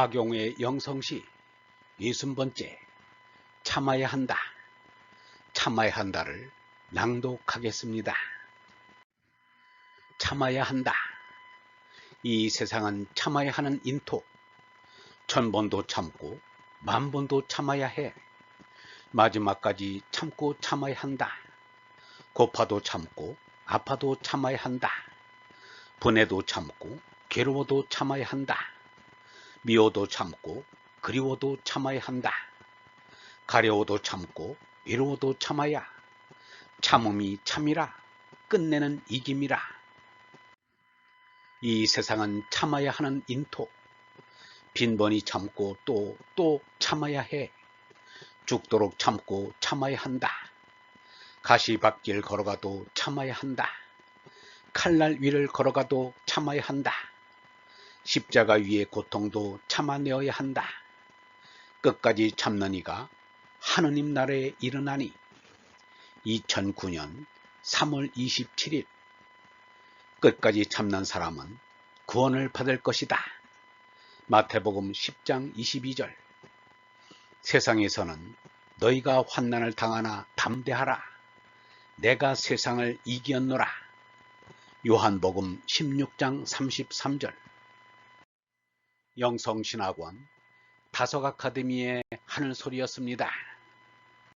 박용의 영성시 60번째 참아야 한다. 참아야 한다를 낭독하겠습니다. 참아야 한다. 이 세상은 참아야 하는 인토. 천 번도 참고 만 번도 참아야 해. 마지막까지 참고 참아야 한다. 고파도 참고 아파도 참아야 한다. 분해도 참고 괴로워도 참아야 한다. 미워도 참고 그리워도 참아야 한다. 가려워도 참고 외로워도 참아야 참음이 참이라 끝내는 이김이라. 이 세상은 참아야 하는 인토. 빈번히 참고 또또 참아야 해. 죽도록 참고 참아야 한다. 가시밭길 걸어가도 참아야 한다. 칼날 위를 걸어가도 참아야 한다. 십자가 위의 고통도 참아내어야 한다. 끝까지 참는 이가 하느님 나라에 일어나니 2009년 3월 27일 끝까지 참는 사람은 구원을 받을 것이다. 마태복음 10장 22절 세상에서는 너희가 환난을 당하나 담대하라. 내가 세상을 이기었노라. 요한복음 16장 33절 영성신학원 다석 아카데미의 하늘소리였습니다.